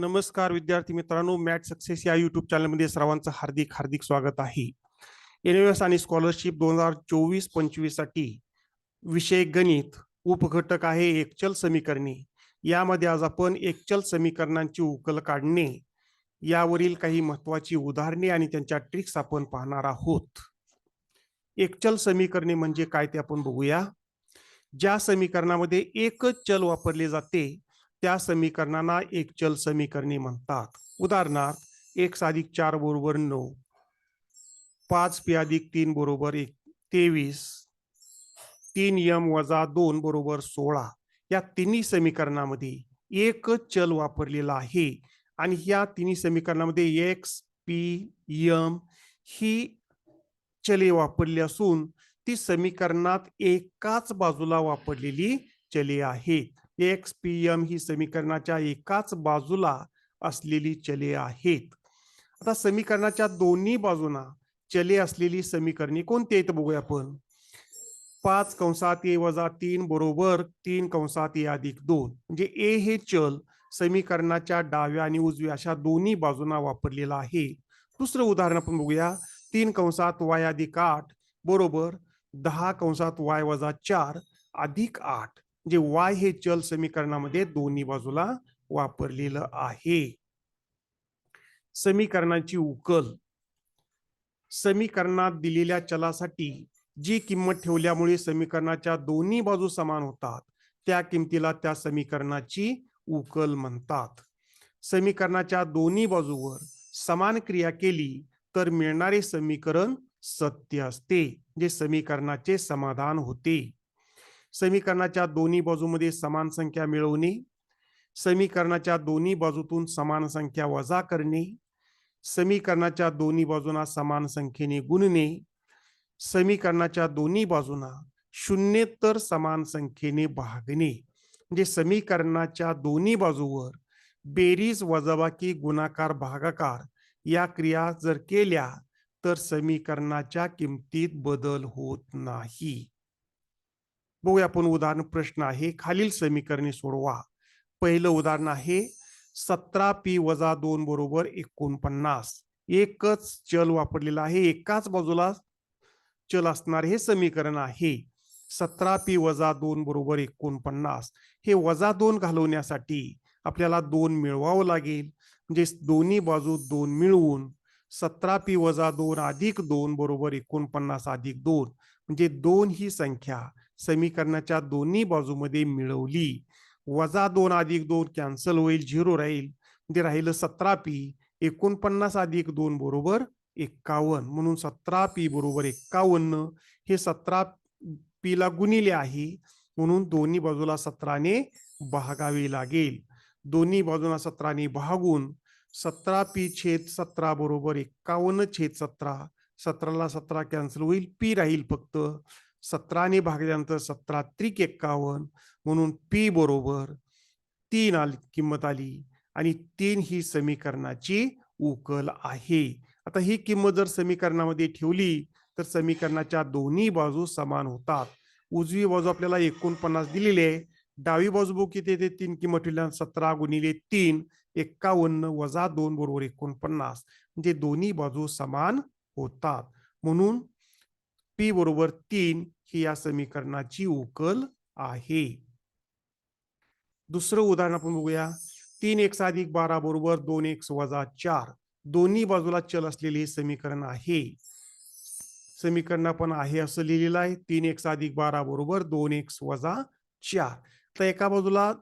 नमस्कार विद्यार्थी मित्रांनो मॅट सक्सेस या युट्यूब चॅनलमध्ये सर्वांचं हार्दिक हार्दिक स्वागत आहे. एन एस आणि स्कॉलरशिप दोन हजार चोवीस पंचवीससाठी विषय गणित उपघटक आहे एकचल समीकरणे. यामध्ये आज आपण एकचल समीकरणांची उकल काढणे यावरील काही महत्वाची उदाहरणे आणि त्यांच्या ट्रिक्स आपण पाहणार आहोत. एकचल समीकरणे म्हणजे काय ते आपण बघूया. ज्या समीकरणामध्ये एकच चल वापरले जाते त्या समीकरणांना एक चल समीकरणे म्हणतात. उदाहरणार्थ एक अधिक चार बरोबर नऊ पाच पी अधिक तीन बरोबर एक तेवीस तीन यम वजा दोन बरोबर सोळा. या तिन्ही समीकरणामध्ये एकच चल वापरलेला आहे. आणि या तिन्ही समीकरणामध्ये एक्स पी यम ही चले वापरली असून ती समीकरणात एकाच बाजूला वापरलेली चले आहेत. एक्स पी एम ही समीकरणाच्या एकाच बाजूला असलेली चले आहेत. आता समीकरणाच्या दोन्ही बाजूना चले असलेली समीकरणे कोणती आहेत बघूया आपण. पाच कंसात ए वजा तीन बरोबर तीन कंसात ए अधिक दोन. म्हणजे ए हे चल समीकरणाच्या डाव्या आणि उजव्या अशा दोन्ही बाजूंना वापरलेला आहे. दुसरं उदाहरण आपण बघूया. तीन कंसात वाय अधिक आठ बरोबर दहा कंसात वाय वजा चार अधिक आठ. म्हणजे वाय हे चल समीकरणामध्ये दोन्ही बाजूला वापरलेलं आहे. समीकरणाची उकल. समीकरणात दिलेल्या चलासाठी जी किंमत ठेवल्यामुळे समीकरणाच्या दोन्ही बाजू समान होतात त्या किमतीला त्या समीकरणाची उकल म्हणतात. समीकरणाच्या दोन्ही बाजूवर समान क्रिया केली तर मिळणारे समीकरण सत्य असते जे समीकरणाचे समाधान होते. समीकरणाच्या दोन्ही बाजूमध्ये समान संख्या मिळवणे समीकरणाच्या दोन्ही बाजूतून समान संख्या वजा करणे समीकरणाच्या दोन्ही बाजूंना समान संख्येने गुणणे समीकरणाच्या दोन्ही बाजूंना शून्येतर समान संख्येने भागणे. म्हणजे समीकरणाच्या दोन्ही बाजूवर बेरीज वजाबाकी गुणाकार भागाकार या क्रिया जर केल्या तर समीकरणाच्या किमतीत बदल होत नाही. बघूया आपण उदाहरण प्रश्न आहे. खालील समीकरणे सोडवा. पहिलं उदाहरण आहे सतरा पी वजा दोन बरोबर एकोणपन्नास. एकच चल वापरलेला आहे एकाच बाजूला चल असणार हे समीकरण आहे. सतरा पी वजा दोन बरोबर एकोणपन्नास. हे वजा दोन घालवण्यासाठी आपल्याला दोन मिळवावं लागेल. म्हणजे दोन्ही बाजू दोन मिळवून सतरा पी वजा दोन अधिक दोन बरोबर एकोणपन्नास अधिक दोन. म्हणजे दोन ही संख्या समीकरणाच्या दोन्ही बाजूमध्ये मिळवली. वजा दोन अधिक दोन कॅन्सल होईल झिरो राहील. म्हणजे राहिलं सतरा पी. एकोणपन्नास अधिक दोन बरोबर एक्कावन्न. म्हणून सतरा पी बरोबर एक्कावन्न. हे सतरा पीला गुणिले आहे. म्हणून दोन्ही बाजूला सतराने भागावे लागेल. दोन्ही बाजूला सतराने भागून सतरा पी छेद सतरा बरोबर एक्कावन्न छेद सतरा. सतराला सतरा कॅन्सल होईल पी राहील फक्त. सतराने भागल्यानंतर सतरा त्रिक एक्कावन्न म्हणून पी बरोबर तीन आली किंमत आली. आणि तीन ही समीकरणाची उकल आहे. आता ही किंमत जर समीकरणामध्ये ठेवली तर समीकरणाच्या दोन्ही बाजू समान होतात. उजवी बाजू आपल्याला एकोणपन्नास दिलेली आहे. डावी बाजू बघू किती येते? तीन किंमत ठेवल्या सतरा गुणिले तीन एक्कावन्न वजा दोन बरोबर एकोणपन्नास. म्हणजे दोन्ही बाजू समान होतात. म्हणून पी बरोबर तीन ही या समीकरणाची उकल आहे. दुसरं उदाहरण आपण बघूया. तीन एक्स अधिक बारा बरोबर दोन एक्स वजा चार. दोन्ही बाजूला चल असलेले हे समीकरण आहे. समीकरण आपण आहे असं लिहिलेलं आहे. तीन एक्स अधिक बारा बरोबर दोन एक्स वजा चार. तर एका बाजूला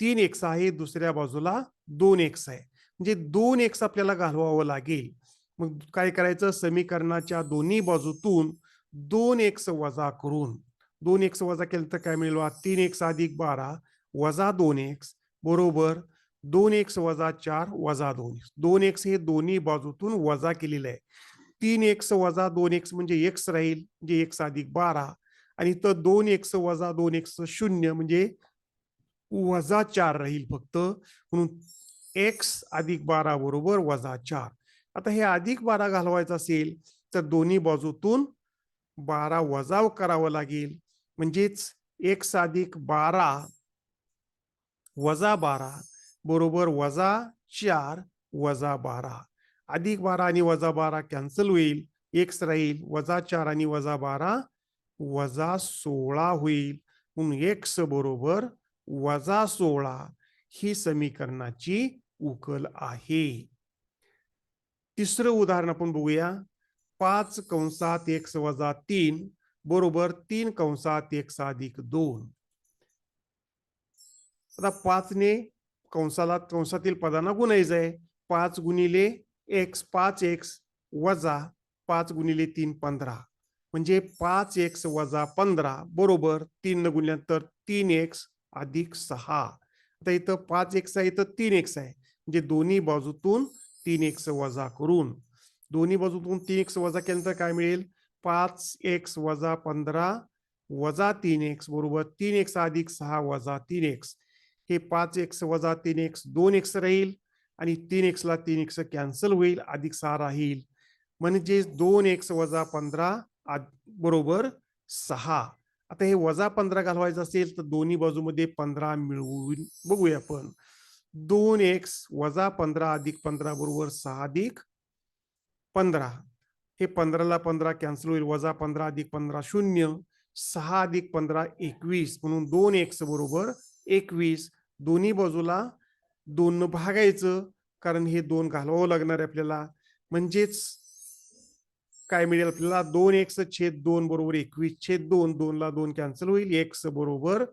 तीन एक्स आहे दुसऱ्या बाजूला दोन एक्स आहे. म्हणजे दोन एक्स आपल्याला घालवावं लागेल. मग काय करायचं? समीकरणाच्या दोन्ही बाजूतून दोन एक्स वजा करून दोन एक्स वजा केलं तर काय मिळेल तीन एक्स अधिक बारा वजा दोन एक्स बरोबर दोन एक्स वजा चार वजा दोन दोन एक्स हे दोन्ही बाजूतून वजा केलेलं आहे. तीन एक्स वजा दोन एक्स म्हणजे एक्स राहील म्हणजे एक्स अधिक बारा. आणि तर दोन एक्स वजा दोन एक्स शून्य म्हणजे वजा चार राहील फक्त. म्हणून एक्स अधिक बारा बरोबर वजा चार. आता हे अधिक बारा घालवायचं असेल तर दोन्ही बाजूतून बारा वजाव करावं लागेल. म्हणजेच एक साधिक बारा वजा बारा बरोबर वजा चार वजा बारा. अधिक बारा आणि वजा बारा कॅन्सल होईल. एक्स राहील. वजा चार आणि वजा बारा वजा सोळा होईल. म्हणून एक्स बरोबर वजा सोळा ही समीकरणाची उकल आहे. तिसरं उदाहरण आपण बघूया. पाच कंसात एक्स वजा तीन बरोबर तीन कंसात एक्स अधिक दोन. आता पाचने कंसाला कंसातील पदांना गुणायचं आहे पाच गुणिले एक्स पाच एक्स वजा पाच गुणिले तीन पंधरा. म्हणजे पाच एक्स वजा पंधरा बरोबर तीन न गुणल्यानंतर तीन एक्स अधिक सहा. आता इथं पाच एक्स आहे इथं तीन एक्स आहे. म्हणजे दोन्ही बाजूतून तीन एक्स वजा करून दोन्ही बाजूतून तीन एक्स वजा केल्यानंतर काय मिळेल? पाच एक्स वजा पंधरा वजा तीन एक्स बरोबर? तीन एक्स अधिक सहा वजा तीन एक्स. हे पाच एक्स वजा तीन एक्स दोन एक्स राहील आणि तीन एक्सला तीन एक्स कॅन्सल होईल अधिक सहा राहील. म्हणजे दोन एक्स वजा पंधरा बरोबर सहा. आता हे वजा पंधरा घालवायचं असेल तर दोन्ही बाजूमध्ये पंधरा मिळवून बघूया आपण. दोन एक्स वजा पंधरा अधिक पंधरा बरोबर सहा अधिक पंधरा. हे पंधराला पंधरा कॅन्सल होईल. वजा पंधरा अधिक पंधरा शून्य. सहा अधिक पंधरा एकवीस. म्हणून दोन एक्स बरोबर एकवीस. दोन्ही बाजूला दोन भागायचं. कारण हे दोन घालवावं लागणार आहे आपल्याला. म्हणजेच काय मिळेल आपल्याला? दोन एक्स छेद दोन बरोबर एकवीस छेद दोन. दोनला दोन कॅन्सल होईल. एक्स बरोबर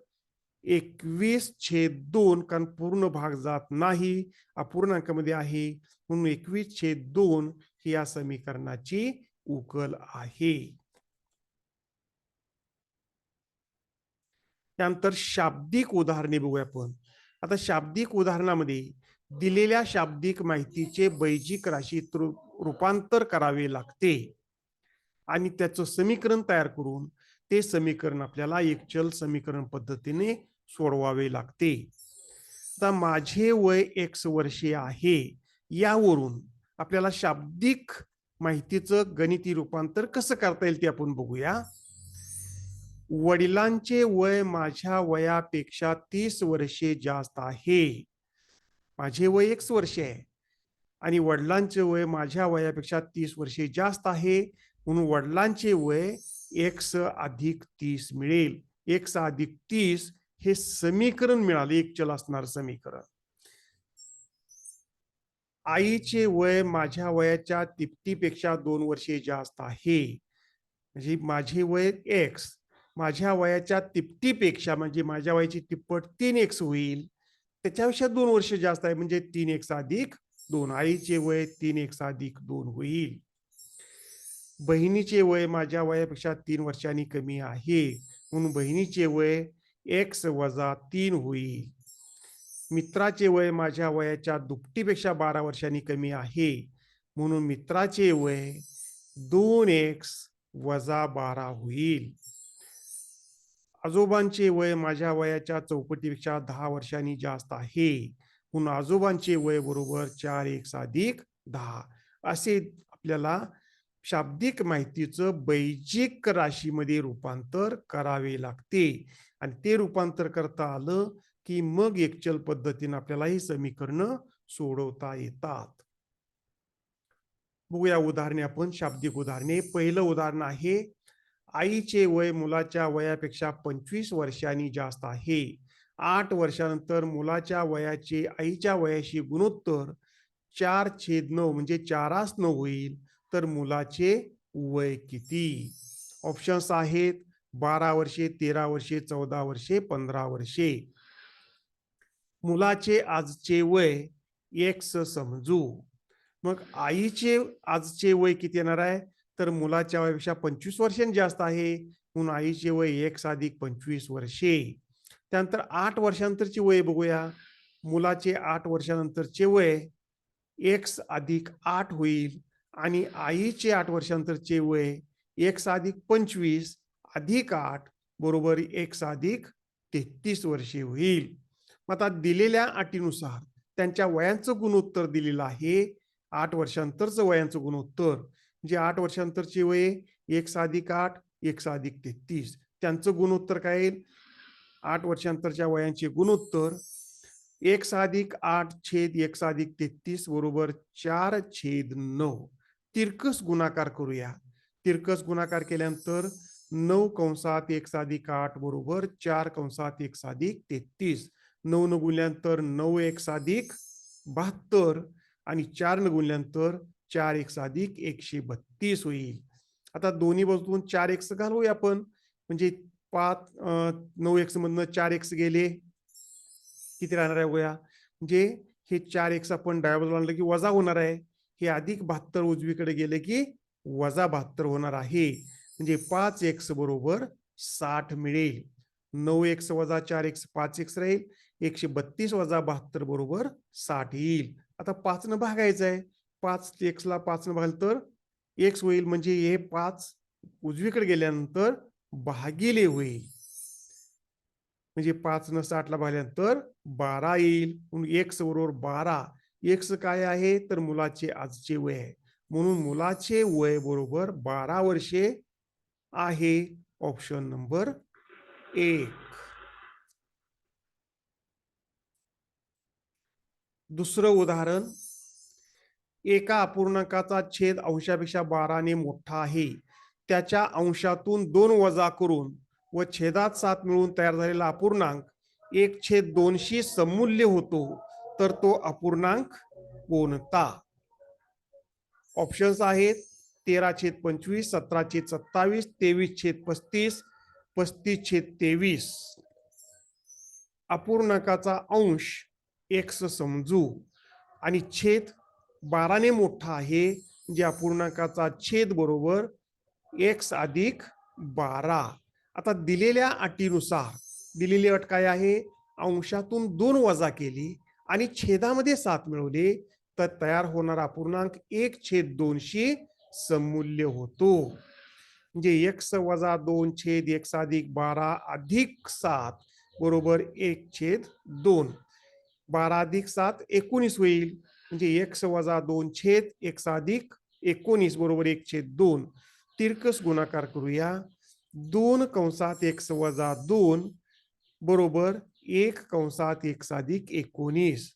एकवीस छेद दोन. कारण पूर्ण भाग जात नाही. अपूर्णांकामध्ये आहे. म्हणून एकवीस छेद दोन ही या समीकरणाची उकल आहे. त्यानंतर शाब्दिक उदाहरणे बघूया आपण. आता शाब्दिक उदाहरणामध्ये दिलेल्या शाब्दिक माहितीचे बैजिक राशीत रूपांतर करावे लागते. आणि त्याचं समीकरण तयार करून ते समीकरण आपल्याला एक चल समीकरण पद्धतीने सोडवावे लागते. आता माझे वय एक्स वर्षे आहे. यावरून आपल्याला शाब्दिक माहितीचं गणिती रूपांतर कसं करता येईल ते आपण बघूया. वडिलांचे वय माझ्या वयापेक्षा तीस वर्षे जास्त आहे. माझे वय एक वर्ष आहे. आणि वडिलांचे वय माझ्या वयापेक्षा तीस वर्षे जास्त आहे. म्हणून वडिलांचे वय एक्स अधिक तीस मिळेल. एक्स अधिक तीस हे समीकरण मिळाले. एक चल असणार समीकरण. आईचे वय माझ्या वयाच्या तिप्तीपेक्षा दोन वर्षे जास्त आहे. म्हणजे माझे वय एक्स माझ्या वयाच्या तिपटीपेक्षा म्हणजे माझ्या वयाची तिप्पट तीन एक्स होईल. त्याच्यापेक्षा दोन वर्ष जास्त आहे म्हणजे तीन एक्स अधिक दोन. आईचे वय तीन एक्स अधिक दोन होईल. बहिणीचे वय माझ्या वयापेक्षा तीन वर्षांनी कमी आहे. म्हणून बहिणीचे वय एक्स वजा तीन होईल. मित्राचे वय माझ्या वयाच्या दुपटीपेक्षा बारा वर्षांनी कमी आहे. म्हणून मित्राचे वय दोन एक्स वजा बारा होईल. आजोबांचे वय माझ्या वयाच्या चौपटीपेक्षा दहा वर्षांनी जास्त आहे. म्हणून आजोबांचे वय बरोबर चार एक्स अधिक दहा. असे आपल्याला शाब्दिक माहितीचं बैजिक राशीमध्ये रूपांतर करावे लागते. आणि ते रूपांतर करता आलं की मग एकचल पद्धतीने आपल्याला ही समीकरणं सोडवता येतात. बघूया उदाहरणे आपण शाब्दिक उदाहरणे. पहिलं उदाहरण आहे आईचे वय मुलाच्या वयापेक्षा पंचवीस वर्षांनी जास्त आहे. आठ वर्षानंतर मुलाच्या वयाचे आईच्या वयाशी गुणोत्तर चार छेद नऊ म्हणजे चारास नऊ होईल. तर मुलाचे वय किती? ऑप्शन्स आहेत बारा वर्षे तेरा वर्षे चौदा वर्षे पंधरा वर्षे. मुलाचे आजचे वय एक्स समजू. मग आईचे आजचे वय किती येणार आहे? तर मुलाच्या वयापेक्षा पंचवीस वर्षांनी जास्त आहे. म्हणून आईचे वय एक्स अधिक पंचवीस वर्षे. त्यानंतर आठ वर्षांतरची वय बघूया. मुलाचे आठ वर्षानंतरचे वय एक्स अधिक आठ होईल आणि आईचे आठ वर्षांतरचे वय एक्स अधिक पंचवीस अधिक आठ बरोबर एक्स अधिक तेहतीस वर्षे होईल. मग आता दिलेल्या अटीनुसार त्यांच्या वयांचं गुणोत्तर दिलेलं आहे. आठ वर्षांतरचं वयांचं गुणोत्तर जे आठ वर्षांतरचे वय एक साधिक आठ एक साधिक तेहतीस. त्यांचं गुणोत्तर काय येईल? आठ वर्षांतरच्या वयांचे गुणोत्तर एक साधिक आठ छेद एक साधिक तेहतीस बरोबर चार छेद नऊ. तिरकस गुणाकार करूया. तिरकस गुणाकार केल्यानंतर नऊ कंसात एक साधिक आठ बरोबर चार कंसात एक साधिक तेहतीस. नऊ न गुणल्यानंतर नऊ एक साधिक बहात्तर आणि चार न गुणल्यानंतर चार एक साधिक एकशे बत्तीस होईल. आता दोन्ही बाजूतून चार एक्स घालवूया आपण. म्हणजे पाच नऊ एक्स मधनं चार एक्स गेले. किती राहणार आहे वया म्हणजे हे चार एक्स आपण डाव्या बाजूला आणलं की वजा होणार आहे. हे अधिक बहात्तर उजवीकडे गेले की वजा बहात्तर होणार आहे. म्हणजे पाच एक्स बरोबर साठ मिळेल. नऊ एक्स वजा चार एक्स पाच एक्स राहील. एकशे बत्तीस वजा बहात्तर बरोबर साठ येईल. आता पाचनं भागायचं आहे. पाच एक्सला पाचनं पाच भागलं तर एक्स होईल म्हणजे हे पाच उजवीकडे गेल्यानंतर भागिले होईल. म्हणजे पाच न साठ भागल्यानंतर बारा येईल. एक्स बरोबर बारा. एक्स काय आहे? तर मुलाचे आजचे वय आहे. म्हणून मुलाचे वय बरोबर बारा वर्षे आहे. ऑप्शन नंबर एक दुसरं उदाहरण एका अपूर्णांकाचा छेद अंशापेक्षा बाराने मोठा आहे. त्याच्या अंशातून दोन वजा करून व छेदात सात मिळून तयार झालेला अपूर्णांक एक छेद दोनशी समूल्य होतो तर तो अपूर्णांक कोणता? ऑप्शन्स आहेत तेरा छेद पंचवीस सतरा छेद सत्तावीस तेवीस छेद पस्तीस पस्तीस छेद तेवीस. अपूर्णांकाचा अंश एक्स समजू. आणि छेद बाराने मोठा आहे जे अपूर्णांकाचा छेद बरोबर एक्स अधिक बारा. आता दिलेल्या अटीनुसार दिलेली अट काय आहे? अंशातून दोन वजा केली आणि छेदामध्ये सात मिळवले तर तयार होणारा अपूर्णांक एक छेद दोनशे समूल्य होतो. म्हणजे एक्स वजा दोन छेद एक्स अधिक बारा अधिक सात बरोबर एक छेद दोन. बारा अधिक सात एकोणीस होईल. म्हणजे एक्स वजा दोन छेद एक अधिक एकोणीस बरोबर एक छेद दोन. तिरकस गुणाकार करूया. दोन कंसात एक्स वजा दोन बरोबर एक कंसात एक्स अधिक एकोणीस.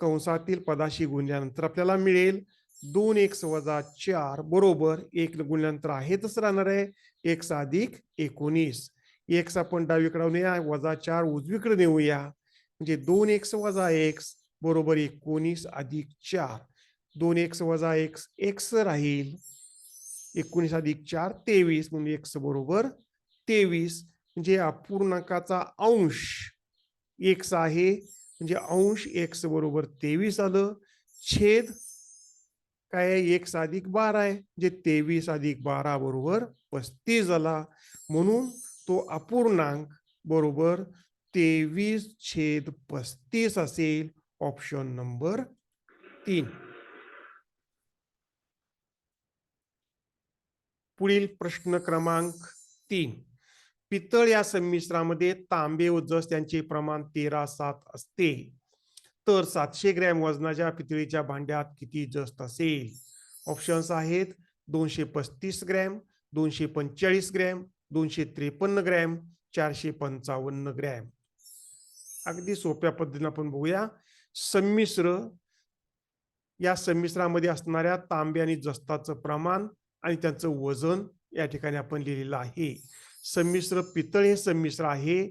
कंसातील पदाशी गुणल्यानंतर आपल्याला मिळेल दोन एक्स वजा चार बरोबर एक गुणल्यानंतर आहे तसं राहणार आहे. एक्स अधिक एकोणीस. एक्स आपण डावीकडे नेऊया वजा चार उजवीकडे नेऊया. म्हणजे दोन एक्स वजा एक्स बरोबर एकोणीस अधिक चार. दोन एक्स वजा एक्स एक्स राहील एकोणीस अधिक चार तेवीस. म्हणजे एक्स बरोबर तेवीस. म्हणजे अपूर्णांकाचा अंश एक्स आहे. म्हणजे अंश एक्स बरोबर तेवीस आलं. छेद काय आहे? एक्स अधिक बारा आहे. म्हणजे तेवीस अधिक बारा बरोबर पस्तीस झाला. म्हणून तो अपूर्णांक बरोबर तेवीस छेद पस्तीस असेल ऑप्शन नंबर तीन. पुढील प्रश्न क्रमांक तीन. पितळ या संमिश्रामध्ये तांबे व जस त्यांचे प्रमाण तेरा सात असते. तर सातशे ग्रॅम वजनाच्या पितळीच्या भांड्यात किती जस्त असेल? ऑप्शन्स आहेत दोनशे पस्तीस ग्रॅम दोनशे पंचेचाळीस ग्रॅम दोनशे त्रेपन्न ग्रॅम चारशे पंचावन्न ग्रॅम. अगदी सोप्या पद्धतीने आपण बघूया. संमिश्र या संमिश्रामध्ये असणाऱ्या तांबे आणि जस्ताचं प्रमाण आणि त्यांचं वजन या ठिकाणी आपण लिहिलेलं आहे. संमिश्र पितळ हे संमिश्र आहे.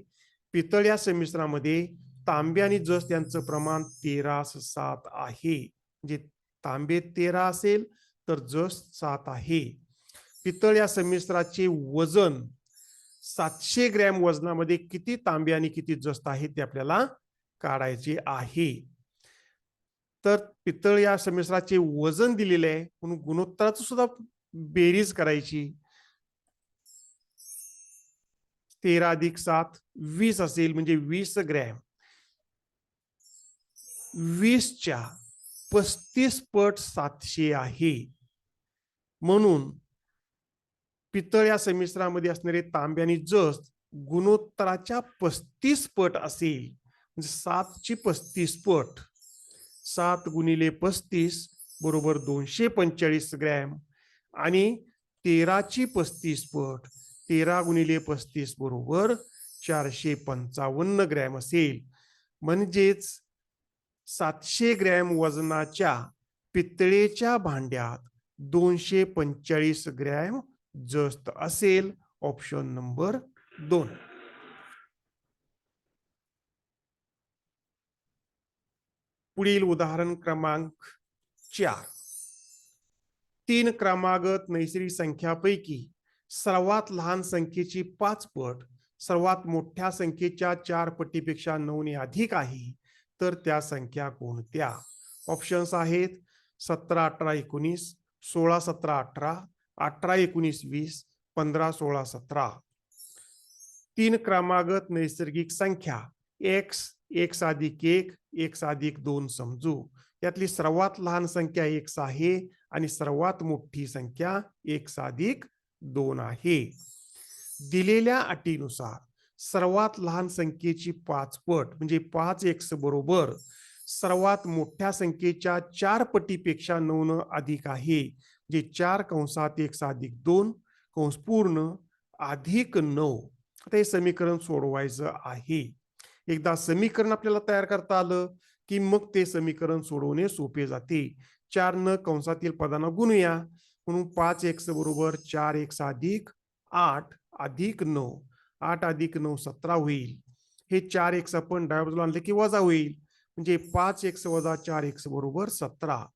पितळ या संमिश्रामध्ये तांबे आणि जस यांचं प्रमाण तेरा सात आहे. म्हणजे तांबे तेरा असेल तर जस सात आहे. पितळ या संमिश्राचे वजन सातशे ग्रॅम वजनामध्ये किती तांबे आणि किती जस्त आहे ते आपल्याला काढायचे आहे. तर पितळ या संमिश्राचे वजन दिलेले आहे. म्हणून गुणोत्तराचं सुद्धा बेरीज करायची. तेरा अधिक सात वीस असेल म्हणजे वीस ग्रॅम. वीसच्या पस्तीस पट सातशे आहे. म्हणून पितळ या संमिश्रामध्ये असणारे तांबे आणि जस गुणोत्तराच्या पस्तीस पट असेल. म्हणजे सातची पस्तीस पट. सात गुणिले पस्तीस बरोबर दोनशे पंचेचाळीस ग्रॅम. आणि तेराची पस्तीस पट तेरा गुणिले पस्तीस बरोबर चारशे पंचावन्न ग्रॅम असेल. म्हणजेच सातशे ग्रॅम वजनाच्या पितळेच्या भांड्यात दोनशे पंचेचाळीस ग्रॅम जस्त असेल ऑप्शन नंबर दोन. पुढील उदाहरण क्रमांक चार. तीन क्रमागत नैसर्गिक संख्यापैकी सर्वात लहान संख्येची पाच पट सर्वात मोठ्या संख्येच्या चार पटीपेक्षा नऊने अधिक आहे तर त्या संख्या कोणत्या? ऑप्शन्स आहेत सतरा अठरा एकोणीस सोळा सतरा अठरा अठरा एकोणीस वीस पंधरा सोळा सतरा. तीन क्रमागत नैसर्गिक संख्या. एक्स एक्स अधिक एक एक्स अधिक दोन समजू. यातली सर्वात लहान संख्या एक्स आहे आणि सर्वात मोठी संख्या एक्स अधिक दोन आहे. दिलेल्या अटीनुसार सर्वात लहान संख्येची पाच पट म्हणजे पाच एक्स बरोबर सर्वात मोठ्या संख्येच्या चार पटीपेक्षा नऊ अधिक आहे. जे चार कंसात एक साधिक दोन कंस पूर्ण अधिक नऊ. आता हे समीकरण सोडवायचं आहे. एकदा समीकरण आपल्याला तयार करता आलं की मग ते समीकरण सोडवणे सोपे जाते. चार न कंसातील पदांना गुणूया. म्हणून पाच एक्स बरोबर चार एक्स अधिक आठ अधिक नऊ. आठ अधिक नऊ सतरा होईल. हे चार एक्स आपण डाव्या बाजूला आणले की वजा होईल. म्हणजे पाच एक्स वजा चार एक्स बरोबर सतरा.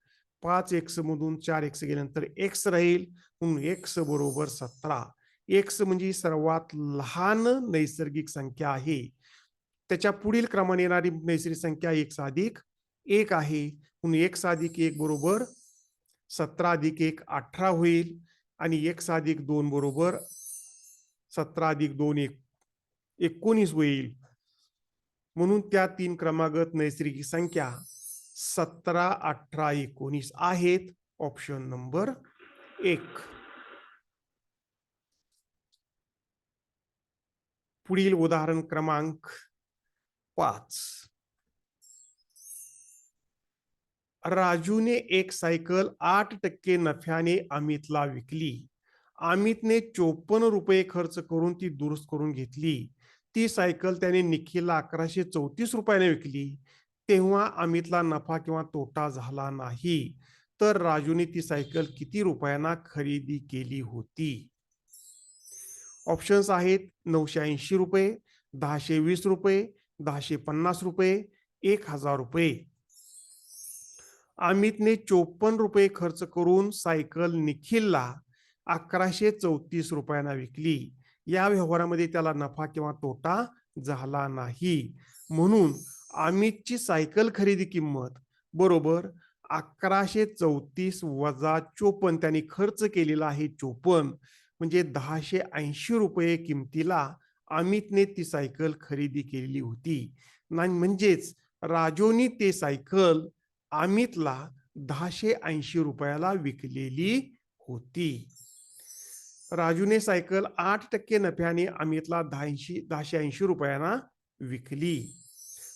पाच एक्स मधून चार एक्स गेल्यानंतर एक्स राहील म्हणून एक्स बरोबर सतरा. एक्स म्हणजे सर्वात लहान नैसर्गिक संख्या आहे. त्याच्या पुढील क्रमाने येणारी नैसर्गिक संख्या एक्स अधिक एक आहे. म्हणून एक्स अधिक एक बरोबर सतरा अधिक एक अठरा होईल. आणि एक्स अधिक दोन बरोबर सतरा अधिक दोन एक एकोणीस होईल. म्हणून त्या तीन क्रमागत नैसर्गिक संख्या सतरा अठरा एकोणीस आहेत. ऑप्शन नंबर एक. पुढील उदाहरण क्रमांक पाच. राजूने एक सायकल आठ टक्के नफ्याने अमितला विकली. अमितने चोपन्न रुपये खर्च करून ती दुरुस्त करून घेतली. ती सायकल त्याने निखिलला अकराशे चौतीस रुपयाने विकली. तेव्हा अमितला नफा किंवा तोटा झाला नाही. तर राजूने ती सायकल किती रुपयांना खरेदी केली होती? ऑप्शन्स आहेत नऊशे ऐंशी रुपये दहाशे वीस रुपये दहाशे पन्नास रुपये एक हजार रुपये. अमितने चोपन्न रुपये खर्च करून सायकल निखिलला अकराशे चौतीस रुपयांना विकली. या व्यवहारामध्ये त्याला नफा किंवा तोटा झाला नाही. म्हणून अमितची सायकल खरेदी किंमत बरोबर अकराशे चौतीस वजा चोपन्न. त्यांनी खर्च केलेला आहे चोपन्न. म्हणजे दहाशे ऐंशी रुपये किमतीला अमितने ती सायकल खरेदी केलेली होती. नाही म्हणजेच राजूनी ते सायकल अमितला दहाशे ऐंशी रुपयाला विकलेली होती. राजूने सायकल आठ टक्के नफ्याने अमितला दहाऐंशी दहाशे ऐंशी रुपयांना विकली.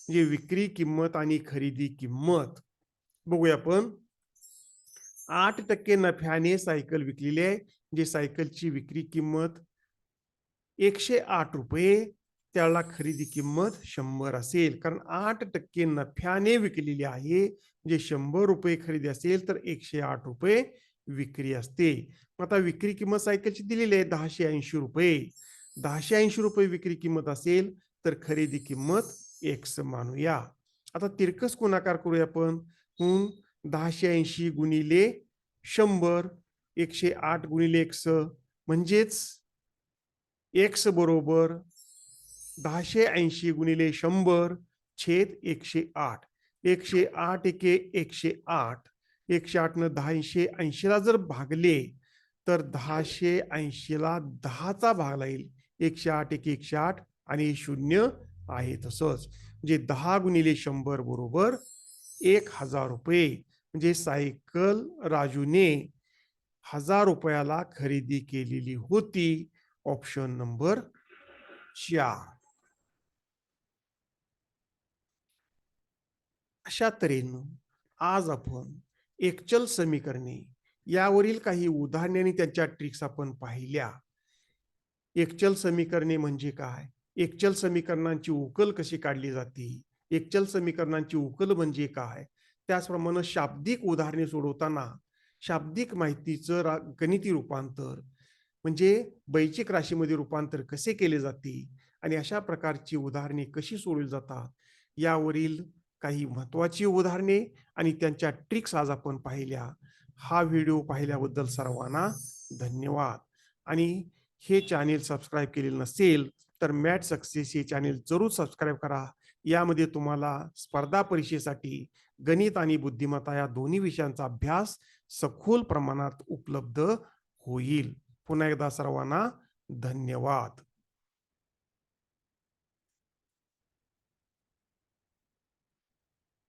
म्हणजे विक्री किंमत आणि खरेदी किंमत. बघूया आपण. आठ टक्के नफ्याने सायकल विकलेली आहे. म्हणजे सायकलची विक्री किंमत एकशे आठ रुपये. त्याला खरेदी किंमत शंभर असेल. कारण आठ टक्के नफ्याने विकलेली आहे. म्हणजे शंभर रुपये खरेदी असेल तर एकशे आठ रुपये विक्री असते. आता विक्री किंमत सायकलची दिलेली आहे. दहाशे ऐंशी रुपये. दहाशे ऐंशी रुपये विक्री किंमत असेल तर खरेदी किंमत एक्स मानूया आता तिरकस गुणाकार करूया आपण. म्हणून दहाशे ऐंशी गुणिले शंभर एकशे आठ गुणिले एक्स. म्हणजेच एक्स बरोबर दहाशे ऐंशी गुणिले शंभर छेद एकशे आठ. एकशे आठ एके एकशे आठ. एकशे आठ न दहाशे ऐंशीला जर भागले तर दहाशे ऐंशीला दहाचा भाग लागेल. एकशे आठ एक एकशे आठ आणि शून्य आहे तसंच. म्हणजे दहा गुणिले शंभर बरोबर एक हजार रुपये. म्हणजे सायकल राजूने हजार रुपयाला खरेदी केलेली होती. ऑप्शन नंबर चार. अशा तऱ्हेनं आज आपण एकचल समीकरणे यावरील काही उदाहरणे आणि त्यांच्या ट्रिक्स आपण पाहिल्या. एकचल समीकरणे म्हणजे काय? एकचल समीकरणांची उकल कशी काढली जाते? एकचल समीकरणांची उकल म्हणजे काय? त्याचप्रमाणे शाब्दिक उदाहरणे सोडवताना शाब्दिक माहितीचं रा गणिती रूपांतर म्हणजे बैचिक राशीमध्ये रूपांतर कसे केले जाते आणि अशा प्रकारची उदाहरणे कशी सोडवली जातात? यावरील काही महत्वाची उदाहरणे आणि त्यांच्या ट्रिक्स आज आपण पाहिल्या. हा व्हिडिओ पाहिल्याबद्दल सर्वांना धन्यवाद. आणि हे चॅनेल सबस्क्राईब केलेलं नसेल तर मॅट सक्सेस हे चॅनेल जरूर सबस्क्राईब करा. यामध्ये तुम्हाला स्पर्धा परीक्षेसाठी गणित आणि बुद्धिमत्ता या दोन्ही विषयांचा अभ्यास सखोल प्रमाणात उपलब्ध होईल. पुन्हा एकदा सर्वांना धन्यवाद.